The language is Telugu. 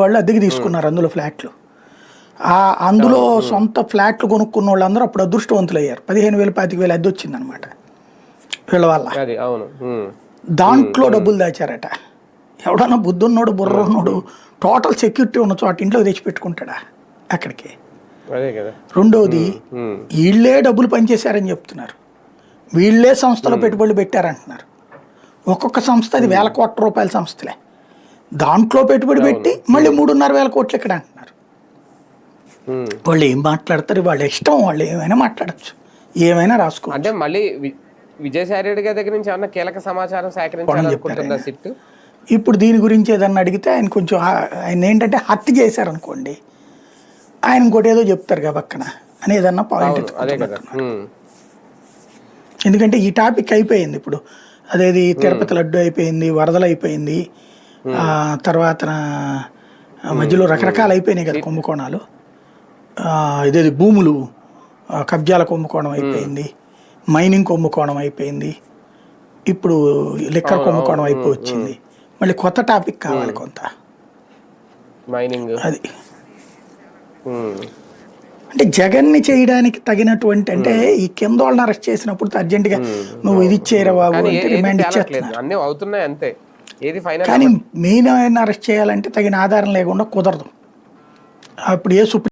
వాళ్ళు అద్దెకి తీసుకున్నారు అందులో ఫ్లాట్లు. ఆ అందులో సొంత ఫ్లాట్లు కొనుక్కున్న వాళ్ళందరూ అప్పుడు అదృష్టవంతులు అయ్యారు పదిహేను వేలు పాతిక వేలు అద్దె వచ్చిందనమాట. వీళ్ళ వల్ల. దాంట్లో డబ్బులు దాచారట. ఎవడన్నా బుద్ధున్నోడు బుర్రున్నోడు టోటల్ సెక్యూరిటీ ఉన్న చోట ఇంట్లో తెచ్చిపెట్టుకుంటాడా అక్కడికి? రెండోది. వీళ్ళే డబ్బులు పనిచేశారని చెప్తున్నారు. వీళ్ళే సంస్థలో పెట్టుబడులు పెట్టారంటున్నారు. ఒక్కొక్క సంస్థ అది వేల కోట్ల రూపాయల సంస్థలే. దాంట్లో పెట్టుబడి పెట్టి మళ్ళీ మూడున్నర వేల కోట్లు ఇక్కడ అంటున్నారు. వాళ్ళు ఏం మాట్లాడతారు? వాళ్ళ ఇష్టం వాళ్ళు ఏమైనా మాట్లాడచ్చు. ఏమైనా రాసుకో అంటే మళ్ళీ విజయసాయి రెడ్డి గారి దగ్గర నుంచి ఏమన్నా కీలక సమాచారం సేకరించాలనుకుంటుందా సిట్ ఇప్పుడు దీని గురించి ఏదన్నా అడిగితే ఆయన కొంచెం ఆయన ఏంటంటే హత్య చేశారనుకోండి ఆయన ఇంకోటి ఏదో చెప్తారు కదా పక్కన అని ఏదన్నా పాయింట్. ఎందుకంటే ఈ టాపిక్ అయిపోయింది ఇప్పుడు. అదేది తిరుపతి లడ్డు అయిపోయింది వరదలు అయిపోయింది తర్వాత ఆ, మధ్యలో రకరకాలు అయిపోయినాయి కదా కుంభకోణాలు. ఇదేది భూములు కబ్జాల కుంభకోణం అయిపోయింది మైనింగ్ కుంభకోణం అయిపోయింది ఇప్పుడు లిక్కర్ కుంభకోణం అయిపోయి వచ్చింది. మళ్ళీ కొత్త టాపిక్ కావాలి కొంత. మైనింగ్ అది. అంటే జగన్ని చేయడానికి తగినటువంటి అంటే ఈ కింద వాళ్ళని అరెస్ట్ చేసినప్పుడు అర్జెంటుగా నువ్వు ఇది ఇచ్చేయరా బాబు అంటే రిమాండ్ తేలట్లేదు. ఇచ్చేస్తున్నారు. అన్నీ అవుతున్నాయి అంతే. ఏది ఫైనల్ కానీ మెయిన్ ఆయన అరెస్ట్ చేయాలంటే తగిన ఆధారం లేకుండా కుదరదు. అప్పుడు ఏ సుప్రీం